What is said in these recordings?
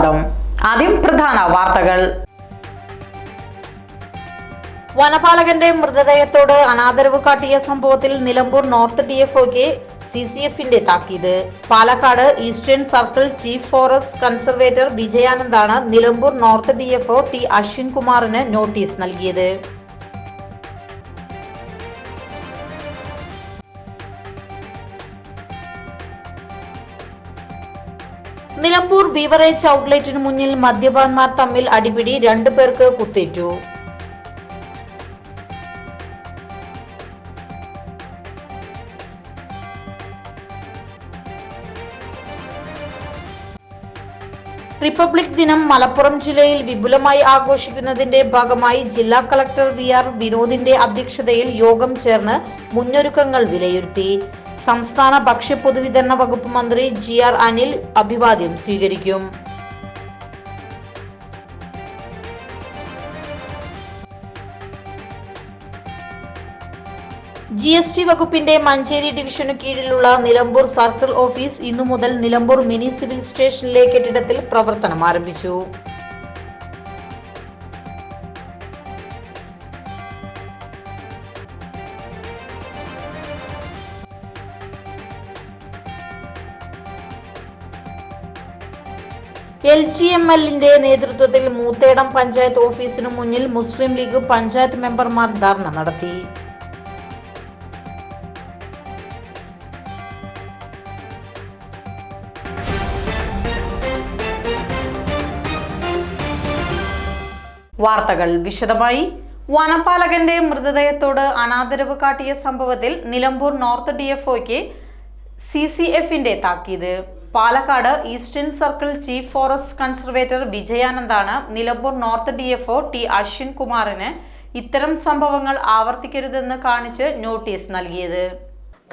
സ്വാഗതം. ആദ്യം പ്രധാന വാർത്തകൾ. വനപാലകന്റെ മൃതദേഹത്തോട് അനാദരവ് കാട്ടിയ സംഭവത്തിൽ നിലമ്പൂർ നോർത്ത് ഡി എഫ് ഒക്ക് സി സി എഫിന്റെ താക്കീത്. Palakkad eastern circle chief forest conservator വിജയാനന്ദാണ് Nilambur north D F T Ashwin കുമാറിന് നോട്ടീസ് നൽകിയത്. നിലമ്പൂർ ബീവറേജ് ഔട്ട്ലെറ്റിന് മുന്നിൽ മദ്യപാന്മാർ തമ്മിൽ അടിപിടി രണ്ടു പേർക്ക് കുത്തേറ്റു. റിപ്പബ്ലിക് ദിനം മലപ്പുറം ജില്ലയിൽ വിപുലമായി ആഘോഷിക്കുന്നതിന്റെ ഭാഗമായി ജില്ലാ കളക്ടർ വി ആർ വിനോദിന്റെ അധ്യക്ഷതയിൽ യോഗം ചേർന്ന് മുന്നൊരുക്കങ്ങൾ വിലയിരുത്തി. സംസ്ഥാന ഭക്ഷ്യ പൊതുവിതരണ വകുപ്പ് മന്ത്രി ജി ആർ അനിൽ അഭിവാദ്യം സ്വീകരിക്കും. ജി എസ് ടി വകുപ്പിന്റെ മഞ്ചേരി ഡിവിഷനു കീഴിലുള്ള നിലമ്പൂർ സർക്കിൾ ഓഫീസ് ഇന്നു മുതൽ നിലമ്പൂർ മിനി സിവിൽ സ്റ്റേഷനിലെ കെട്ടിടത്തിൽ പ്രവർത്തനം ആരംഭിച്ചു. എൽ ജി എം എല്ലിന്റെ നേതൃത്വത്തിൽ മൂത്തേടം പഞ്ചായത്ത് ഓഫീസിന് മുന്നിൽ മുസ്ലിം ലീഗ് പഞ്ചായത്ത് മെമ്പർമാർ ധർണ നടത്തി. വാർത്തകൾ വിശദമായി. വനപാലകന്റെ മൃതദേഹത്തോട് അനാദരവ് കാട്ടിയ സംഭവത്തിൽ നിലമ്പൂർ നോർത്ത് ഡി എഫ് ഒക്ക് സി സി എഫിന്റെ താക്കീത്. Palakkad eastern circle chief forest conservator വിജയാനന്ദാണ് Nilambur north D F T Ashwin കുമാറിന് ഇത്തരം സംഭവങ്ങൾ ആവർത്തിക്കരുതെന്ന് കാണിച്ച് നോട്ടീസ് നൽകിയത്.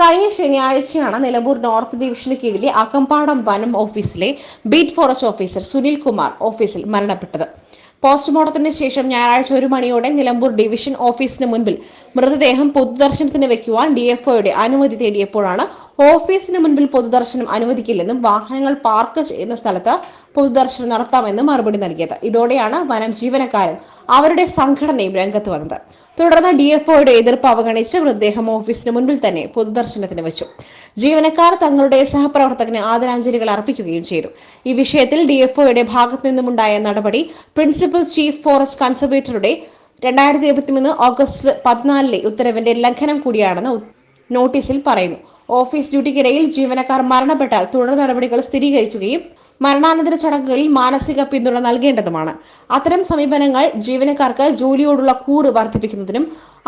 കഴിഞ്ഞ ശനിയാഴ്ചയാണ് നിലമ്പൂർ നോർത്ത് ഡിവിഷന് കീഴിലെ അകമ്പാടം വനം ഓഫീസിലെ beat forest officer Sunil Kumar ഓഫീസിൽ മരണപ്പെട്ടത്. പോസ്റ്റ്മോർട്ടത്തിന് ശേഷം ഞായറാഴ്ച ഒരു മണിയോടെ നിലമ്പൂർ ഡിവിഷൻ ഓഫീസിന് മുൻപിൽ മൃതദേഹം പൊതുദർശനത്തിന് വെക്കുവാൻ ഡിഎഫ്ഒയുടെ അനുമതി തേടിയപ്പോഴാണ് ഓഫീസിന് മുൻപിൽ പൊതുദർശനം അനുവദിക്കില്ലെന്നും വാഹനങ്ങൾ പാർക്ക് ചെയ്യുന്ന സ്ഥലത്ത് പൊതുദർശനം നടത്താമെന്നും മറുപടി നൽകിയത്. ഇതോടെയാണ് വനം ജീവനക്കാരൻ അവരുടെ സംഘടനയും രംഗത്ത് വന്നത്. തുടർന്ന് ഡി എഫ് ഒയുടെ എതിർപ്പ് അവഗണിച്ച് മൃതദേഹം ഓഫീസിന് മുൻപിൽ തന്നെ പൊതുദർശനത്തിന് വെച്ചു. ജീവനക്കാർ തങ്ങളുടെ സഹപ്രവർത്തകന് ആദരാഞ്ജലികൾ അർപ്പിക്കുകയും ചെയ്തു. ഈ വിഷയത്തിൽ ഡി എഫ് ഒയുടെ ഭാഗത്തു നിന്നുമുണ്ടായ നടപടി പ്രിൻസിപ്പൽ ചീഫ് ഫോറസ്റ്റ് കൺസർവേറ്ററുടെ രണ്ടായിരത്തി ഇരുപത്തിമൂന്ന് ഓഗസ്റ്റ് പതിനാലിലെ ഉത്തരവിന്റെ ലംഘനം കൂടിയാണെന്ന് നോട്ടീസിൽ പറയുന്നു. ഓഫീസ് ഡ്യൂട്ടിക്കിടയിൽ ജീവനക്കാർ മരണപ്പെട്ടാൽ തുടർ നടപടികൾ സ്ഥിരീകരിക്കുകയും മരണാനന്തര ചടങ്ങുകളിൽ മാനസിക പിന്തുണ നൽകേണ്ടതുമാണ്. അത്തരം സമീപനങ്ങൾ ജീവനക്കാർക്ക് ജോലിയോടുള്ള കൂറ് വർദ്ധിപ്പിക്കുന്നതിനും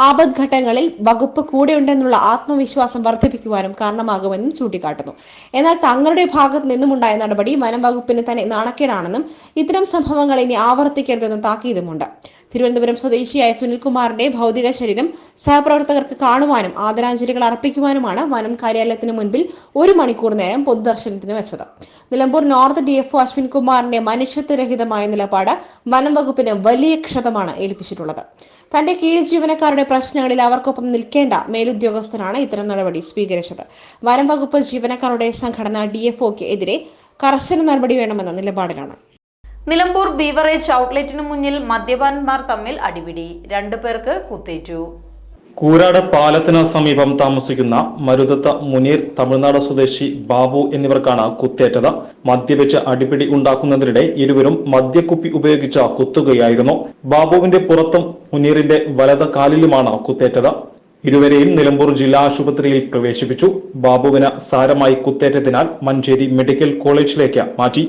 ആപത്ഘട്ടങ്ങളിൽ വകുപ്പ് കൂടെയുണ്ടെന്നുള്ള ആത്മവിശ്വാസം വർദ്ധിപ്പിക്കുവാനും കാരണമാകുമെന്നും ചൂണ്ടിക്കാട്ടുന്നു. എന്നാൽ തങ്ങളുടെ ഭാഗത്തു നിന്നുമുണ്ടായ നടപടി വനം വകുപ്പിന് തന്നെ നാണക്കേടാണെന്നും ഇത്തരം സംഭവങ്ങൾ ഇനി ആവർത്തിക്കരുതെന്നും താക്കീതുമുണ്ട്. തിരുവനന്തപുരം സ്വദേശിയായ സുനിൽകുമാറിന്റെ ഭൗതിക ശരീരം സഹപ്രവർത്തകർക്ക് കാണുവാനും ആദരാഞ്ജലികൾ അർപ്പിക്കുവാനുമാണ് വനം കാര്യാലയത്തിന് മുൻപിൽ ഒരു മണിക്കൂർ നേരം പൊതുദർശനത്തിന് വെച്ചത്. Nilambur north D F Ashwin കുമാറിന്റെ മനുഷ്യത്വരഹിതമായ നിലപാട് വനം വകുപ്പിന് വലിയ ക്ഷതമാണ് ഏൽപ്പിച്ചിട്ടുള്ളത്. തന്റെ കീഴ് ജീവനക്കാരുടെ പ്രശ്നങ്ങളിൽ അവർക്കൊപ്പം നിൽക്കേണ്ട മേലുദ്യോഗസ്ഥനാണ് ഇത്തരം നടപടി സ്വീകരിച്ചത്. വനം വകുപ്പ് ജീവനക്കാരുടെ സംഘടന ഡി എഫ് ഒക്ക് എതിരെ കർശന നടപടി വേണമെന്ന നിലപാടിലാണ്. നിലമ്പൂർ ബീവറേജ് ഔട്ട്ലെറ്റിനു മുന്നിൽ മദ്യപാന്മാർ തമ്മിൽ അടിപിടി. രണ്ടു പേർക്ക് കുത്തേറ്റു. കൂരാട് പാലത്തിന് സമീപം താമസിക്കുന്ന മരുതത്ത മുനീർ തമിഴ്നാട് സ്വദേശി ബാബു എന്നിവർക്കാണ് കുത്തേറ്റത്. മദ്യപിച്ച് അടിപിടി ഉണ്ടാക്കുന്നതിനിടെ ഇരുവരും മദ്യക്കുപ്പി ഉപയോഗിച്ച കുത്തുകയായിരുന്നു. ബാബുവിന്റെ പുറത്തും മുനീറിന്റെ വലത് കാലിലുമാണ് കുത്തേറ്റത്. ഇരുവരെയും നിലമ്പൂർ ജില്ലാ ആശുപത്രിയിൽ പ്രവേശിപ്പിച്ചു. ബാബുവിന് സാരമായി കുത്തേറ്റതിനാൽ മഞ്ചേരി മെഡിക്കൽ കോളേജിലേക്ക് മാറ്റി.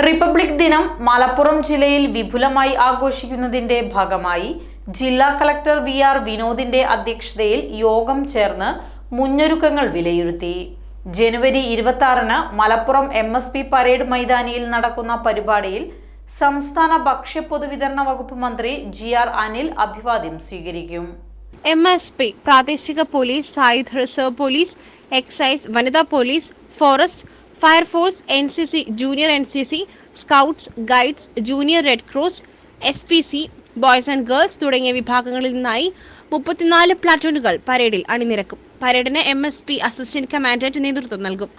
റിപ്പബ്ലിക് ദിനം മലപ്പുറം ജില്ലയിൽ വിപുലമായി ആഘോഷിക്കുന്നതിന്റെ ഭാഗമായി ജില്ലാ കളക്ടർ വി ആർ വിനോദിന്റെ അധ്യക്ഷതയിൽ യോഗം ചേർന്ന് മുന്നൊരുക്കങ്ങൾ വിലയിരുത്തി. ജനുവരി ഇരുപത്തി ആറിന് Malappuram M S P parade മൈതാനിയിൽ നടക്കുന്ന പരിപാടിയിൽ സംസ്ഥാന ഭക്ഷ്യ പൊതുവിതരണ വകുപ്പ് മന്ത്രി ജി ആർ അനിൽ അഭിവാദ്യം സ്വീകരിക്കും. എം എസ് പി പ്രാദേശിക പോലീസ് സായുധ റിസർവ് പോലീസ് എക്സൈസ് വനിതാ police forest fire force N C C junior N C C scouts guides junior red cross S P C boys and girls തുടങ്ങിയ വിഭാഗങ്ങളിൽ നിന്നായി മുപ്പത്തിനാല് പ്ലാറ്റൂണുകൾ പരേഡിൽ അണിനിരക്കും. പരേഡിന് M S P assistant commandant നേതൃത്വം നൽകും.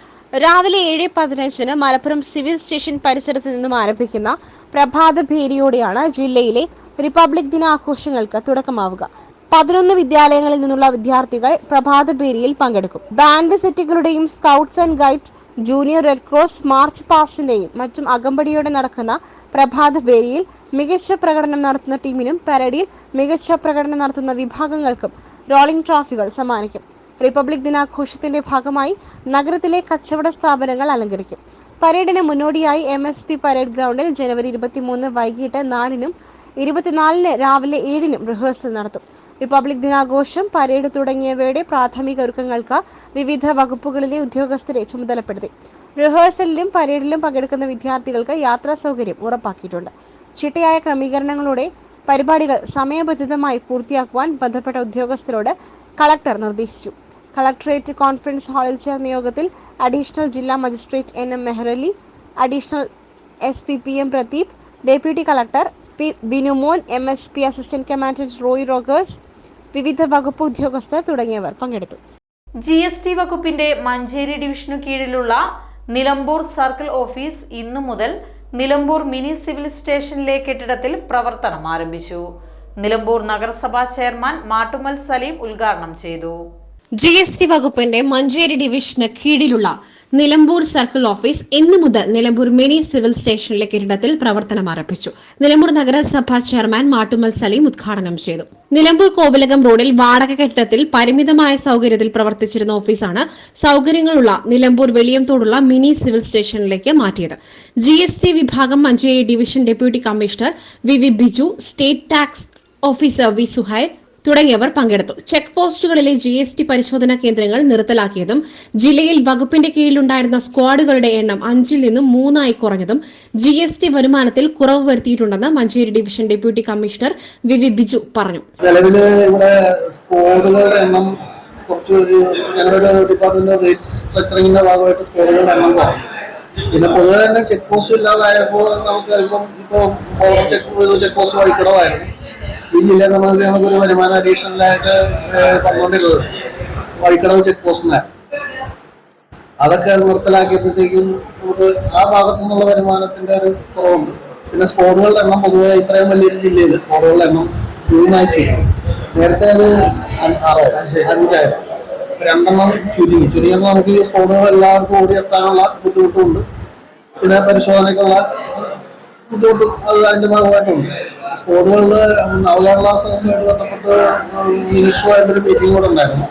രാവിലെ ഏഴ് പതിനഞ്ചിന് മലപ്പുറം സിവിൽ സ്റ്റേഷൻ പരിസരത്ത് നിന്നും ആരംഭിക്കുന്ന പ്രഭാത ഭേരിയോടെയാണ് ജില്ലയിലെ റിപ്പബ്ലിക് ദിനാഘോഷങ്ങൾക്ക് തുടക്കമാവുക. പതിനൊന്ന് വിദ്യാലയങ്ങളിൽ നിന്നുള്ള വിദ്യാർത്ഥികൾ പ്രഭാത ഭേരിയിൽ പങ്കെടുക്കും. Band സെറ്റുകളുടെയും scouts and guides junior red cross march പാസ്റ്റിന്റെയും മറ്റും അകമ്പടിയോടെ നടക്കുന്ന പ്രഭാത ഭേരിയിൽ മികച്ച പ്രകടനം നടത്തുന്ന ടീമിനും പരേഡിൽ മികച്ച പ്രകടനം നടത്തുന്ന വിഭാഗങ്ങൾക്കും റോളിംഗ് ട്രോഫികൾ സമ്മാനിക്കും. റിപ്പബ്ലിക് ദിനാഘോഷത്തിന്റെ ഭാഗമായി നഗരത്തിലെ കച്ചവട സ്ഥാപനങ്ങൾ അലങ്കരിക്കും. പരേഡിന് മുന്നോടിയായി എം എസ് പി പരേഡ് ഗ്രൗണ്ടിൽ ജനുവരി ഇരുപത്തിമൂന്ന് വൈകിട്ട് നാലിനും ഇരുപത്തിനാലിന് രാവിലെ ഏഴിനും റിഹേഴ്സൽ നടത്തും. റിപ്പബ്ലിക് ദിനാഘോഷം പരേഡ് തുടങ്ങിയവയുടെ പ്രാഥമിക ഒരുക്കങ്ങൾക്ക് വിവിധ വകുപ്പുകളിലെ ഉദ്യോഗസ്ഥരെ ചുമതലപ്പെടുത്തി. റിഹേഴ്സലിലും പരേഡിലും പങ്കെടുക്കുന്ന വിദ്യാർത്ഥികൾക്ക് യാത്രാ സൗകര്യം ഉറപ്പാക്കിയിട്ടുണ്ട്. ചിട്ടയായ ക്രമീകരണങ്ങളോടെ പരിപാടികൾ സമയബന്ധിതമായി പൂർത്തിയാക്കുവാൻ ബന്ധപ്പെട്ട ഉദ്യോഗസ്ഥരോട് കളക്ടർ നിർദ്ദേശിച്ചു. കളക്ടറേറ്റ് കോൺഫറൻസ് ഹാളിൽ ചേർന്ന യോഗത്തിൽ അഡീഷണൽ ജില്ലാ magistrate N M Mehrali additional S P P M Pradeep deputy collector P Binumon M S P assistant commandant Roy Rogers വിവിധ വകുപ്പ് ഉദ്യോഗസ്ഥർ തുടങ്ങിയവർ പങ്കെടുത്തു. ജി എസ് ടി വകുപ്പിന്റെ മഞ്ചേരി ഡിവിഷനു കീഴിലുള്ള നിലമ്പൂർ സർക്കിൾ ഓഫീസ് ഇന്നു മുതൽ നിലമ്പൂർ മിനി സിവിൽ സ്റ്റേഷനിലെ കെട്ടിടത്തിൽ പ്രവർത്തനം ആരംഭിച്ചു. നിലമ്പൂർ നഗരസഭാ ചെയർമാൻ മാട്ടുമൽ സലീം ഉദ്ഘാടനം ചെയ്തു. ജി എസ് ടി വകുപ്പിന്റെ മഞ്ചേരി ഡിവിഷന് കീഴിലുള്ള നിലമ്പൂർ സർക്കിൾ ഓഫീസ് ഇന്നു മുതൽ നിലമ്പൂർ മിനി സിവിൽ സ്റ്റേഷനിലെ കെട്ടിടത്തിൽ പ്രവർത്തനം ആരംഭിച്ചു. നിലമ്പൂർ നഗരസഭാ ചെയർമാൻ മാട്ടുമൽ സലീം ഉദ്ഘാടനം ചെയ്തു. നിലമ്പൂർ കോവിലകം റോഡിൽ വാടക കെട്ടിടത്തിൽ പരിമിതമായ സൗകര്യത്തിൽ പ്രവർത്തിച്ചിരുന്ന ഓഫീസാണ് സൗകര്യങ്ങളുള്ള നിലമ്പൂർ വെളിയംതോടുള്ള മിനി സിവിൽ സ്റ്റേഷനിലേക്ക് മാറ്റിയത്. ജി എസ് ടി വിഭാഗം Manjeri division deputy commissioner V V Biju state tax officer V Suhail തുടങ്ങിയവർ പങ്കെടുത്തു. ചെക്ക് പോസ്റ്റുകളിലെ ജി എസ് ടി പരിശോധനാ കേന്ദ്രങ്ങൾ നിർത്തലാക്കിയതും ജില്ലയിൽ വകുപ്പിന്റെ കീഴിലുണ്ടായിരുന്ന സ്ക്വാഡുകളുടെ എണ്ണം അഞ്ചിൽ നിന്നും മൂന്നായി കുറഞ്ഞതും ജി എസ് ടി വരുമാനത്തിൽ കുറവ് വരുത്തിയിട്ടുണ്ടെന്ന് Manjeri division deputy commissioner V V Biju പറഞ്ഞു. ഇവിടെ സ്ക്വാഡുകളുടെ എണ്ണം കുറച്ച് ഞങ്ങളുടെ ഡിപ്പാർട്ട്മെന്റ് ഭാഗമായിട്ട് സ്ക്വാഡുകളുടെ എണ്ണം കുറഞ്ഞു. പിന്നെ പൊതുവെ തന്നെ ചെക്ക് പോസ്റ്റ് ഇല്ലാതായപ്പോൾ നമുക്ക് ഇപ്പം ഇപ്പോൾ ചെക്ക് ചെക്ക് പോസ്റ്റ് വഴിക്കടവായിരുന്നു ഈ ജില്ലയെ സംബന്ധിച്ച് നമുക്കൊരു വരുമാനം അഡീഷണലായിട്ട് വന്നുകൊണ്ടിരുന്നത് വഴിക്കടവ് ചെക്ക് പോസ്റ്റിന് അതൊക്കെ നിർത്തലാക്കിയപ്പോഴത്തേക്കും നമുക്ക് ആ ഭാഗത്തു നിന്നുള്ള വരുമാനത്തിന്റെ ഒരു കുറവുണ്ട്. പിന്നെ സ്കോഡുകളുടെ എണ്ണം പൊതുവെ ഇത്രയും വലിയൊരു ജില്ലയിൽ സ്കോഡുകളുടെ എണ്ണം മൂന്നായി ചെയ്യും നേരത്തെ അത് ആറോ അഞ്ചായിരം. രണ്ടെണ്ണം ചുരുങ്ങി. ചുരുങ്ങിയപ്പോൾ നമുക്ക് ഈ സ്കോഡുകൾ എല്ലാവർക്കും ഓടി എത്താനുള്ള ബുദ്ധിമുട്ടുണ്ട് പിന്നെ പരിശോധനയ്ക്കുള്ള ബുദ്ധിമുട്ടും അത് അതിന്റെ ഭാഗമായിട്ടുണ്ട്. സ്ക്വാഡുകളിൽ നവകേരള സദസ്സുമായിട്ട് ബന്ധപ്പെട്ട് മിനിസ്റ്ററുമായിട്ടൊരു മീറ്റിംഗ് കൂടെ ഉണ്ടായിരുന്നു.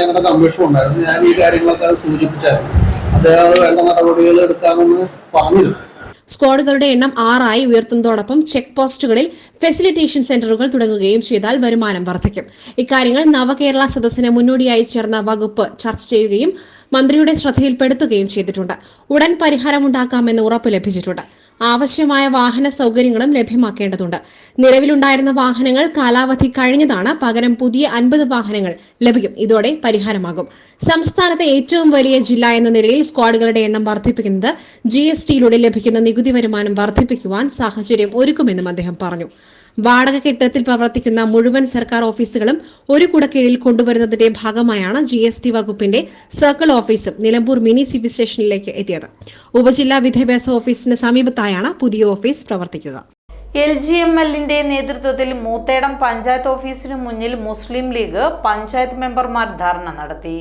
ഞങ്ങളുടെ കമ്മീഷൻ ഉണ്ടായിരുന്നു. ഞാൻ ഈ കാര്യങ്ങളൊക്കെ സൂചിപ്പിച്ചായിരുന്നു. അദ്ദേഹം വേണ്ട നടപടികൾ എടുക്കാമെന്ന് പറഞ്ഞിരുന്നു. സ്ക്വാഡുകളുടെ എണ്ണം ആറായി ഉയർത്തുന്നതോടൊപ്പം ചെക്ക് പോസ്റ്റുകളിൽ ഫെസിലിറ്റേഷൻ സെന്ററുകൾ തുടങ്ങുകയും ചെയ്താൽ വരുമാനം വർദ്ധിക്കും. ഇക്കാര്യങ്ങൾ നവകേരള സദസ്സിന് മുന്നോടിയായി ചേർന്ന വകുപ്പ് ചർച്ച ചെയ്യുകയും മന്ത്രിയുടെ ശ്രദ്ധയിൽപ്പെടുത്തുകയും ചെയ്തിട്ടുണ്ട്. ഉടൻ പരിഹാരമുണ്ടാക്കാമെന്ന് ഉറപ്പ് ലഭിച്ചിട്ടുണ്ട്. ആവശ്യമായ വാഹന സൗകര്യങ്ങളും ലഭ്യമാക്കേണ്ടതുണ്ട്. നിലവിലുണ്ടായിരുന്ന വാഹനങ്ങൾ കാലാവധി കഴിഞ്ഞതാണ്. പകരം പുതിയ അൻപത് വാഹനങ്ങൾ ലഭിക്കും. ഇതോടെ പരിഹാരമാകും. സംസ്ഥാനത്തെ ഏറ്റവും വലിയ ജില്ല എന്ന നിലയിൽ സ്ക്വാഡുകളുടെ എണ്ണം വർദ്ധിപ്പിക്കുന്നത് ജി എസ് ടിയിലൂടെ ലഭിക്കുന്ന നികുതി വരുമാനം വർദ്ധിപ്പിക്കുവാൻ സാഹചര്യം ഒരുക്കുമെന്നും അദ്ദേഹം പറഞ്ഞു. വാടക കെട്ടിടത്തിൽ പ്രവർത്തിക്കുന്ന മുഴുവൻ സർക്കാർ ഓഫീസുകളും ഒരു കുടക്കീഴിൽ കൊണ്ടുവരുന്നതിന്റെ ഭാഗമായാണ് ജി എസ് ടി വകുപ്പിന്റെ സർക്കിൾ ഓഫീസും നിലമ്പൂർ മിനി സിവിൽ സ്റ്റേഷനിലേക്ക് എത്തിയത്. ഉപജില്ലാ വിദ്യാഭ്യാസ ഓഫീസിന് സമീപത്തായാണ് പുതിയ ഓഫീസ് പ്രവർത്തിക്കുക. എൽ ജി എം എല്ലിന്റെ നേതൃത്വത്തിൽ മൂത്തേടം പഞ്ചായത്ത് ഓഫീസിന് മുന്നിൽ മുസ്ലിം ലീഗ് പഞ്ചായത്ത് മെമ്പർമാർ ധർണ നടത്തി.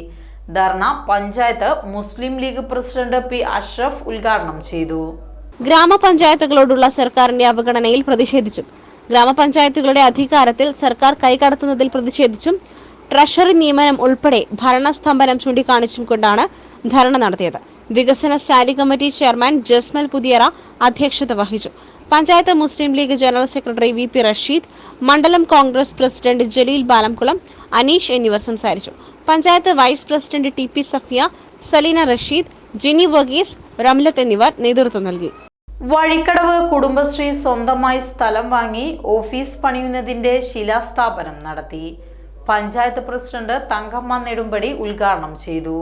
ധർണ പഞ്ചായത്ത് മുസ്ലിം ലീഗ് പ്രസിഡന്റ് പി അഷ്റഫ് ഉദ്ഘാടനം ചെയ്തു. ഗ്രാമപഞ്ചായത്തുകളോടുള്ള സർക്കാരിന്റെ അവഗണനയിൽ പ്രതിഷേധിച്ചും. ഗ്രാമപഞ്ചായത്തുകളുടെ അധികാരത്തിൽ സർക്കാർ കൈകടത്തുന്നതിൽ പ്രതിഷേധിച്ചും ട്രഷറി നിയമനം ഉൾപ്പെടെ ഭരണസ്തംഭനം ചൂണ്ടിക്കാണിച്ചും കൊണ്ടാണ് ധർണ നടത്തിയത്. വികസന standing committee chairman Jasmal Puthiyara അധ്യക്ഷത വഹിച്ചു. Panchayat Muslim League general secretary V P Rasheed മണ്ഡലം കോൺഗ്രസ് പ്രസിഡന്റ് ജലീൽ ബാലംകുളം അനീഷ് എന്നിവർ സംസാരിച്ചു. Panchayat vice president T P Safiya Saleena Rasheed Jini Varghese Ramlath എന്നിവർ നേതൃത്വം നൽകി. വഴിക്കടവ് കുടുംബശ്രീ സ്വന്തമായി സ്ഥലം വാങ്ങി ഓഫീസ് പണിയുന്നതിന്റെ ശിലാസ്ഥാപനം നടത്തി. പഞ്ചായത്ത് പ്രസിഡന്റ് തങ്കമ്മ നെടുമ്പടി ഉദ്ഘാടനം ചെയ്തു.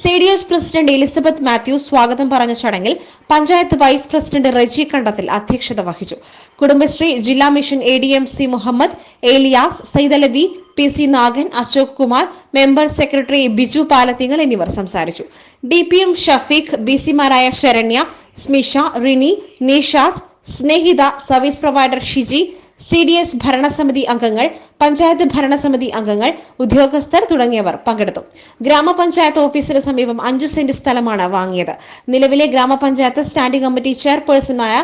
സി പ്രസിഡന്റ് എലിസബത്ത് മാത്യു സ്വാഗതം പറഞ്ഞ ചടങ്ങിൽ പഞ്ചായത്ത് വൈസ് പ്രസിഡന്റ് റജി കണ്ടത്തിൽ അധ്യക്ഷത വഹിച്ചു. കുടുംബശ്രീ ജില്ലാ mission A D M C Muhammad Elias Saidalavi P C Nagan Ashok Kumar member secretary Biju Palathingal എന്നിവർ സംസാരിച്ചു. D P M Shafeeq B സിമാരായ Saranya Smisha Rini Nishad Snehitha service provider Shiji C D S ഭരണസമിതി അംഗങ്ങൾ പഞ്ചായത്ത് ഭരണസമിതി അംഗങ്ങൾ ഉദ്യോഗസ്ഥർ തുടങ്ങിയവർ പങ്കെടുത്തു. ഗ്രാമപഞ്ചായത്ത് ഓഫീസിന് സമീപം അഞ്ച് സെന്റ് സ്ഥലമാണ് വാങ്ങിയത്. നിലവിലെ ഗ്രാമപഞ്ചായത്ത് സ്റ്റാൻഡിംഗ് കമ്മിറ്റി ചെയർപേഴ്സണായ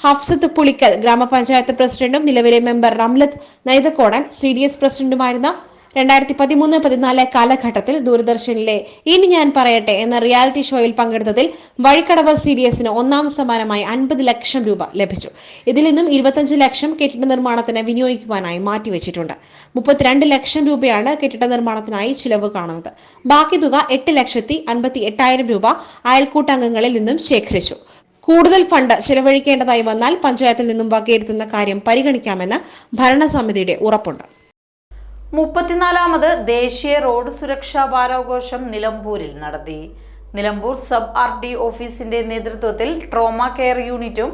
ഹഫ്സത്ത് പുളിക്കൽ ഗ്രാമപഞ്ചായത്ത് പ്രസിഡന്റും നിലവിലെ member Ramlath Naithakodan C D S പ്രസിഡന്റുമായിരുന്ന രണ്ടായിരത്തി പതിമൂന്ന് പതിനാല് കാലഘട്ടത്തിൽ ദൂരദർശനിലെ ഇനി ഞാൻ പറയട്ടെ എന്ന റിയാലിറ്റി ഷോയിൽ പങ്കെടുത്തതിൽ വഴിക്കടവ് സി ഡി എസിന് ഒന്നാം സമ്മാനമായി അൻപത് ലക്ഷം രൂപ ലഭിച്ചു. ഇതിൽ നിന്നും ഇരുപത്തഞ്ച് ലക്ഷം കെട്ടിട നിർമ്മാണത്തിന് വിനിയോഗിക്കുവാനായി മാറ്റിവെച്ചിട്ടുണ്ട്. മുപ്പത്തിരണ്ട് ലക്ഷം രൂപയാണ് കെട്ടിട നിർമ്മാണത്തിനായി ചിലവ് കാണുന്നത്. ബാക്കി തുക എട്ട് ലക്ഷത്തി അൻപത്തി എട്ടായിരം രൂപ അയൽക്കൂട്ടംഗങ്ങളിൽ നിന്നും ശേഖരിച്ചു. കൂടുതൽ ഫണ്ട് ചെലവഴിക്കേണ്ടതായി വന്നാൽ പഞ്ചായത്തിൽ നിന്നും വകയിരുത്തുന്ന കാര്യം പരിഗണിക്കാമെന്ന് ഭരണസമിതിയുടെ ഉറപ്പുണ്ട്. മുപ്പത്തിനാലാമത് ദേശീയ റോഡ് സുരക്ഷാ വാരാഘോഷം നിലമ്പൂരിൽ നടത്തി. നിലമ്പൂർ സബ് ആർ ഡി ഓഫീസിന്റെ നേതൃത്വത്തിൽ ട്രോമ കെയർ യൂണിറ്റും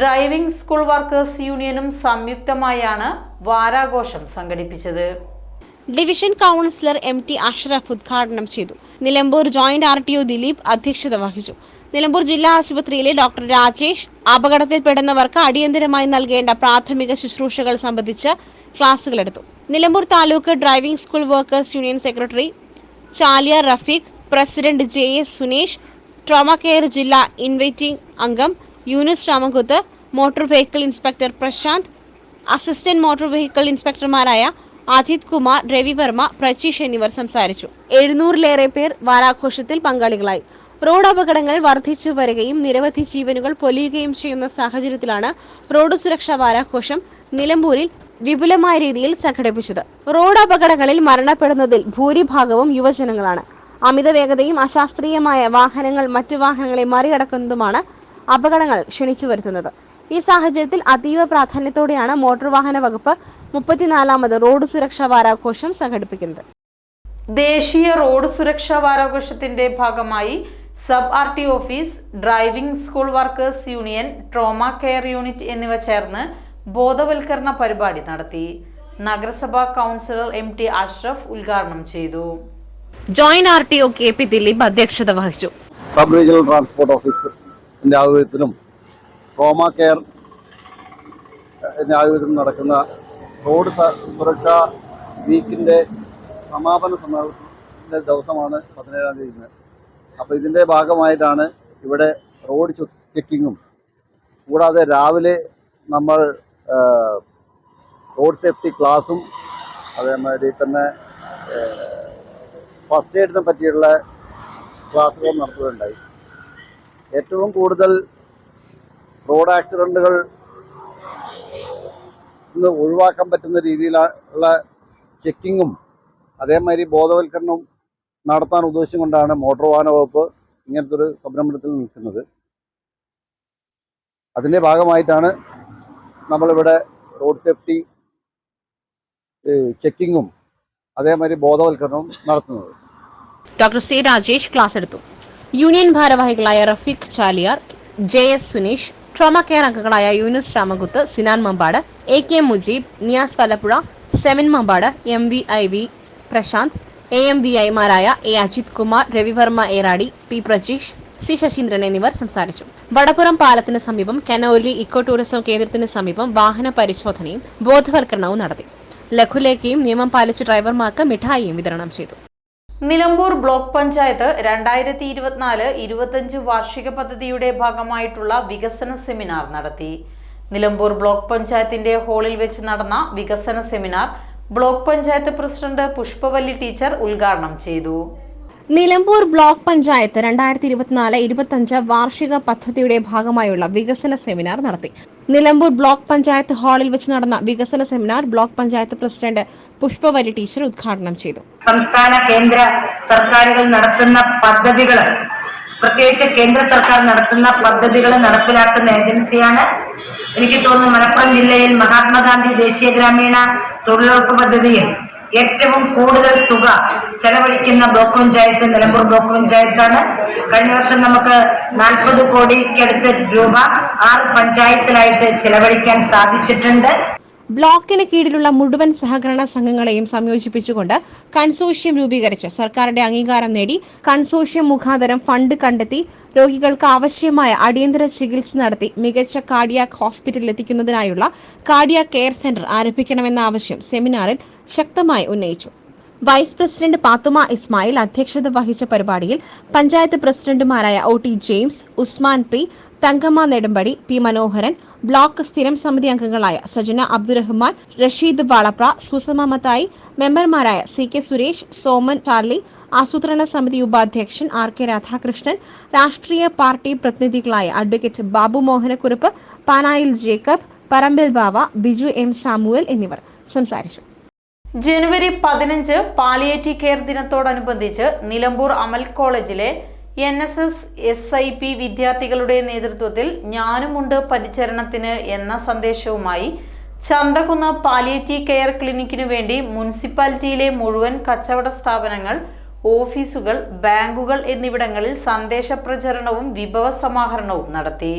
ഡ്രൈവിംഗ് സ്കൂൾ വർക്കേഴ്സ് യൂണിയനും സംയുക്തമായാണ് വാരാഘോഷം സംഘടിപ്പിച്ചത്. Division councillor M T Ashraf ഉദ്ഘാടനം ചെയ്തു. Nilambur joint R T O Dileep അധ്യക്ഷത വഹിച്ചു. നിലമ്പൂർ ജില്ലാ ആശുപത്രിയിലെ ഡോക്ടർ രാജേഷ് അപകടത്തിൽപ്പെടുന്നവർക്ക് അടിയന്തരമായി നൽകേണ്ട പ്രാഥമിക ശുശ്രൂഷകൾ സംബന്ധിച്ച് ക്ലാസുകളെടുത്തു Nilambur taluk driving school workers union secretary Chaliya Rafeeq president J S Sunesh trauma care ജില്ലാ ഇൻവൈറ്റിംഗ് അംഗം Younis Ramakuth motor vehicle inspector Prasanth assistant motor vehicle ഇൻസ്പെക്ടർമാരായ Ajith Kumar Ravivarma Pracheesh എന്നിവർ സംസാരിച്ചു. എഴുന്നൂറിലേറെ പേർ വാരാഘോഷത്തിൽ പങ്കാളികളായി. റോഡ് അപകടങ്ങൾ വർദ്ധിച്ചു വരികയും നിരവധി ജീവനുകൾ പൊലിയുകയും ചെയ്യുന്ന സാഹചര്യത്തിലാണ് റോഡ് സുരക്ഷാ വാരാഘോഷം നിലമ്പൂരിൽ വിപുലമായ രീതിയിൽ സംഘടിപ്പിച്ചത്. റോഡ് അപകടങ്ങളിൽ മരണപ്പെടുന്നതിൽ ഭൂരിഭാഗവും യുവജനങ്ങളാണ്. അമിത വേഗതയും അശാസ്ത്രീയമായ വാഹനങ്ങൾ മറ്റു വാഹനങ്ങളെ മറികടക്കുന്നതുമാണ് അപകടങ്ങൾ ക്ഷണിച്ചു വരുത്തുന്നത്. ഈ സാഹചര്യത്തിൽ അതീവ പ്രാധാന്യത്തോടെയാണ് മോട്ടോർ വാഹന വകുപ്പ് മുപ്പത്തിനാലാമത് റോഡ് സുരക്ഷാ വാരാഘോഷം സംഘടിപ്പിക്കുന്നത്. ദേശീയ റോഡ് സുരക്ഷാ വാരാഘോഷത്തിന്റെ ഭാഗമായി sub R T office driving school workers union trauma care unit എന്നിവ ചേർന്ന് ബോധവൽക്കരണ പരിപാടി നടത്തി. നഗരസഭാ കൗൺസിലർ എം ടി അഷ്റഫ് ഉദ്ഘാടനം ചെയ്തു. Joint R T O K P Dileep അധ്യക്ഷത വഹിച്ചു. സബ് റീജിയണൽ ട്രാൻസ്പോർട്ട് ഓഫീസിന്റെ ആഭിമുഖ്യത്തിലും ട്രോമ കെയർ ആഭിമുഖ്യത്തിലും നടക്കുന്ന റോഡ് സുരക്ഷാ വീക്കിന്റെ സമാപന സമ്മേളനത്തിന്റെ ദിവസമാണ് പതിനേഴാം തീയതി അപ്പോൾ ഇതിന്റെ ഭാഗമായിട്ടാണ് ഇവിടെ റോഡ് ചെക്കിങ്ങും. കൂടാതെ രാവിലെ നമ്മൾ റോഡ് സേഫ്റ്റി ക്ലാസും അതേമാതിരി തന്നെ ഫസ്റ്റ് എയ്ഡിനെ പറ്റിയുള്ള ക്ലാസ്സുകളും നടത്തുകയുണ്ടായി. ഏറ്റവും കൂടുതൽ റോഡ് ആക്സിഡന്റുകൾ ഒഴിവാക്കാൻ പറ്റുന്ന രീതിയിലുള്ള ചെക്കിങ്ങും അതേമാതിരി ബോധവൽക്കരണവും നടത്താൻ ഉദ്ദേശിച്ചുകൊണ്ടാണ് മോട്ടോർ വാഹന വകുപ്പ് ഇങ്ങനത്തെ ഒരു സംരംഭത്തിൽ നിൽക്കുന്നത്. അതിന്റെ ഭാഗമായിട്ടാണ് നമ്മളിവിടെ റോഡ് സേഫ്റ്റി ചെക്കിങ്ങും അതേമാതിരി ബോധവൽക്കരണവും നടത്തുന്നത്. ഡോക്ടർ സി രാജേഷ് ക്ലാസ് എടുത്തു. യൂണിയൻ ഭാരവാഹികളായ Rafeeq Chaliyar J S Suneesh trauma care അംഗങ്ങളായ Younus Ramakuth Sinan Mambad A K Mujeeb Niyas Valappuzha seven Mambad M V I V Prashanth A M V ഐമാരായ A Ajith Kumar Ravivarma Eradi P Prajeesh C Saseendran എന്നിവർ സംസാരിച്ചു. വടപ്പുറം പാലത്തിന് സമീപം Conolly eco tourism കേന്ദ്രത്തിന് സമീപം വാഹന പരിശോധനയും ബോധവൽക്കരണവും നടത്തി. ലഘുലേഖയും നിയമം പാലിച്ച് ഡ്രൈവർമാർക്ക് മിഠായിയും വിതരണം ചെയ്തു. നിലമ്പൂർ ബ്ലോക്ക് പഞ്ചായത്ത് രണ്ടായിരത്തി ഇരുപത്തിനാല് ഇരുപത്തഞ്ച് വാർഷിക പദ്ധതിയുടെ ഭാഗമായിട്ടുള്ള വികസന സെമിനാർ നടത്തി. നിലമ്പൂർ ബ്ലോക്ക് പഞ്ചായത്തിന്റെ ഹാളിൽ വെച്ച് നടന്ന വികസന seminar block panchayat president Pushpavalli teacher ഉദ്ഘാടനം ചെയ്തു. നിലമ്പൂർ ബ്ലോക്ക് പഞ്ചായത്ത് രണ്ടായിരത്തി ഇരുപത്തിനാല് ഇരുപത്തഞ്ച് വാർഷിക പദ്ധതിയുടെ ഭാഗമായുള്ള വികസന സെമിനാർ നടത്തി. നിലമ്പൂർ ബ്ലോക്ക് പഞ്ചായത്ത് ഹാളിൽ വെച്ച് നടന്ന വികസന seminar block panchayat president Pushpavalli teacher ഉദ്ഘാടനം ചെയ്തു. സംസ്ഥാന കേന്ദ്ര സർക്കാരുകൾ നടത്തുന്ന പദ്ധതികൾ പ്രത്യേകിച്ച് കേന്ദ്ര സർക്കാർ നടത്തുന്ന പദ്ധതികൾ നടപ്പിലാക്കുന്ന ഏജൻസിയാണ് എനിക്ക് തോന്നുന്നു മലപ്പുറം ജില്ലയിൽ മഹാത്മാഗാന്ധി ദേശീയ ഗ്രാമീണ തൊഴിലുറപ്പ് പദ്ധതിയിൽ ഏറ്റവും കൂടുതൽ തുക ചെലവഴിക്കുന്ന ബ്ലോക്ക് പഞ്ചായത്ത് നിലമ്പൂർ ബ്ലോക്ക് പഞ്ചായത്താണ്. കഴിഞ്ഞ വർഷം നമുക്ക് നാൽപ്പത് കോടിക്കടുത്ത് രൂപ ആറ് പഞ്ചായത്തിലായിട്ട് ചെലവഴിക്കാൻ സാധിച്ചിട്ടുണ്ട്. ബ്ലോക്കിന് കീഴിലുള്ള മുഴുവൻ സഹകരണ സംഘങ്ങളെയും സംയോജിപ്പിച്ചുകൊണ്ട് കൺസോഷ്യം രൂപീകരിച്ച് സർക്കാരിന്റെ അംഗീകാരം നേടി കൺസോഷ്യം മുഖാന്തരം ഫണ്ട് കണ്ടെത്തി രോഗികൾക്ക് ആവശ്യമായ അടിയന്തര ചികിത്സ നടത്തി മികച്ച കാർഡിയാക് ഹോസ്പിറ്റലിൽ എത്തിക്കുന്നതിനായുള്ള കാർഡിയാക് കെയർ സെന്റർ ആരംഭിക്കണമെന്ന ആവശ്യം സെമിനാറിൽ ശക്തമായി ഉന്നയിച്ചു. വൈസ് പ്രസിഡന്റ് പാത്തുമ ഇസ്മായിൽ അധ്യക്ഷത വഹിച്ച പരിപാടിയിൽ പഞ്ചായത്ത് പ്രസിഡന്റുമാരായ O T James Usman P Thankamma Nedumpadi P Manoharan block സ്ഥിരം സമിതി അംഗങ്ങളായ സജന അബ്ദുറഹ്മാൻ റഷീദ് വാളപ്ര സുസമ മത്തായി മെമ്പർമാരായ C K Suresh Soman Charlie ആസൂത്രണ സമിതി ഉപാധ്യക്ഷൻ ആർ കെ രാധാകൃഷ്ണൻ രാഷ്ട്രീയ പാർട്ടി പ്രതിനിധികളായ advocate Babu Mohanakurup Panayil Jacob Parambil Bava Biju M Samuel എന്നിവർ സംസാരിച്ചു. ജനുവരി പതിനഞ്ച് പാലിയേറ്റീവ് കെയർ ദിനത്തോടനുബന്ധിച്ച് നിലമ്പൂർ അമൽ കോളേജിലെ N S S S I P വിദ്യാർത്ഥികളുടെ നേതൃത്വത്തിൽ ഞാനുമുണ്ട് പരിചരണത്തിന് എന്ന സന്ദേശവുമായി ചന്തകുന്ന് പാലിയേറ്റീവ് കെയർ ക്ലിനിക്കിനു വേണ്ടി മുനിസിപ്പാലിറ്റിയിലെ മുഴുവൻ കച്ചവട സ്ഥാപനങ്ങൾ ഓഫീസുകൾ ബാങ്കുകൾ എന്നിവിടങ്ങളിൽ സന്ദേശ പ്രചരണവും വിഭവ സമാഹരണവും നടത്തി.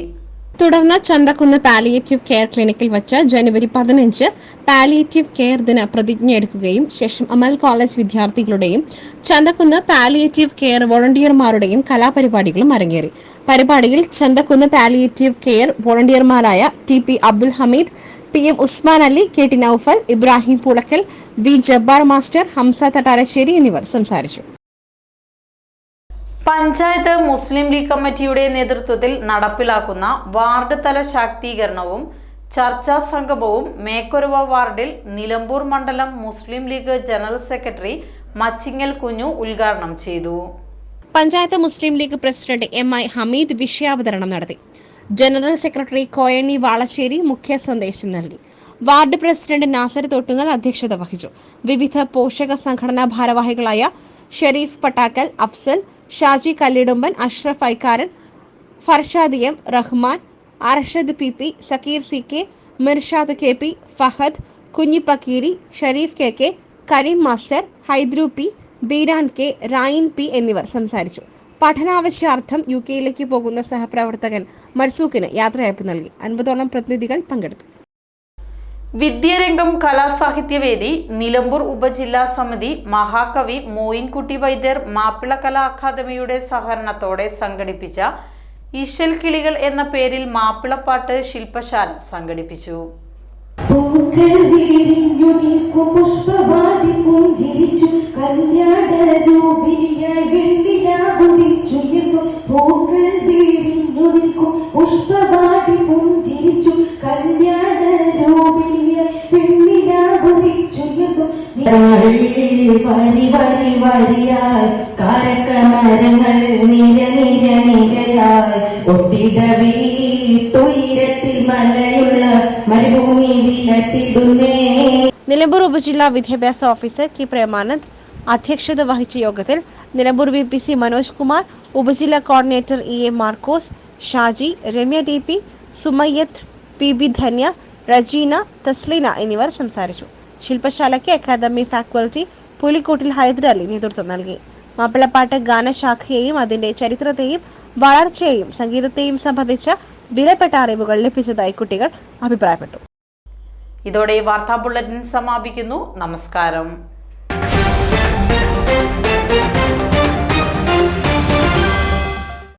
തുടർന്ന് ചന്തക്കുന്ന് പാലിയേറ്റീവ് കെയർ ക്ലിനിക്കിൽ വച്ച് ജനുവരി പതിനഞ്ച് പാലിയേറ്റീവ് കെയർ ദിന പ്രതിജ്ഞ എടുക്കുകയും ശേഷം അമൽ കോളേജ് വിദ്യാർത്ഥികളുടെയും ചന്തക്കുന്ന് പാലിയേറ്റീവ് കെയർ വോളണ്ടിയർമാരുടെയും കലാപരിപാടികളും അരങ്ങേറി. പരിപാടിയിൽ Chanthakkunnu palliative care വോളണ്ടിയർമാരായ T P Abdul Hameed P M Usman Ali K T Noufal Ibrahim Pulakkal V Jabbar master Hamza Thattarassery എന്നിവർ സംസാരിച്ചു. പഞ്ചായത്ത് മുസ്ലിം ലീഗ് കമ്മിറ്റിയുടെ നേതൃത്വത്തിൽ നടപ്പിലാക്കുന്ന വാർഡ് തല ശാക്തീകരണവും ചർച്ചാ സംഗമവും മേക്കൊരുവ വാർഡിൽ നിലമ്പൂർ മണ്ഡലം മുസ്ലിം ലീഗ് ജനറൽ സെക്രട്ടറി മച്ചിങ്ങൽ കുഞ്ഞു ഉദ്ഘാടനം ചെയ്തു. Panchayat Muslim League president M I Hameed വിഷയാവതരണം നടത്തി. ജനറൽ സെക്രട്ടറി കോയണി വാളശ്ശേരി മുഖ്യ സന്ദേശം നൽകി. വാർഡ് പ്രസിഡന്റ് നാസർ തൊട്ടുങ്ങൽ അധ്യക്ഷത വഹിച്ചു. വിവിധ പോഷക സംഘടനാ ഭാരവാഹികളായ Shareef Pattakkal Afsal Shaji Kallidumban Ashraf Aikkaran Farshad M Rahman Arshad P P Sakeer C K Mirshad K P Fahad Kunhippakkeeri Shareef K K Kareem master Haidru P Beeran K Rayin P എന്നിവർ സംസാരിച്ചു. പഠനാവശ്യാർത്ഥം U കെയിലേക്ക് പോകുന്ന സഹപ്രവർത്തകൻ മർസൂഖിന് യാത്രയയപ്പ് നൽകി. അൻപതോളം പ്രതിനിധികൾ പങ്കെടുത്തു. വിദ്യാരംഗം കലാസാഹിത്യവേദി നിലമ്പൂർ ഉപജില്ലാ സമിതി മഹാകവി മോയിൻകുട്ടി വൈദ്യർ മാപ്പിള കലാ അക്കാദമിയുടെ സഹകരണത്തോടെ സംഘടിപ്പിച്ച ഇശൽ കിളികൾ എന്ന പേരിൽ മാപ്പിളപ്പാട്ട് ശില്പശാല സംഘടിപ്പിച്ചു. പുഷ്പവാടി പുഞ്ചിരിച്ചു കല്യാണ വരി വരി വരിയായി. കാരക്കമരങ്ങൾ നിര നിര നിരയായി. ഒത്തിട വീട്ടുയരത്തിൽ മലയുള്ള മരുഭൂമി വിലസിടുന്നേ. നിലമ്പൂർ ഉപജില്ലാ വിദ്യാഭ്യാസ ഓഫീസർ കെ പ്രേമാനന്ദ് അധ്യക്ഷത വഹിച്ച യോഗത്തിൽ Nilambur V P C Manoj Kumar ഉപജില്ലാ coordinator E A Markose Shaji Ramya T P Sumayyath P B Dhanya Rejeena Thasleena എന്നിവർ സംസാരിച്ചു. ശില്പശാലയ്ക്ക് അക്കാദമി ഫാക്കൽറ്റി പുലിക്കോട്ടിൽ ഹൈദരാലി നേതൃത്വം നൽകി. മാപ്പിളപ്പാട്ട് ഗാനശാഖയെയും അതിന്റെ ചരിത്രത്തെയും വളർച്ചയെയും സംഗീതത്തെയും സംബന്ധിച്ച വിലപ്പെട്ട അറിവുകൾ ലഭിച്ചതായി കുട്ടികൾ അഭിപ്രായപ്പെട്ടു. ഇതോടെ വാർത്താ ബുള്ളറ്റിൻ സമാപിക്കുന്നു. നമസ്കാരം.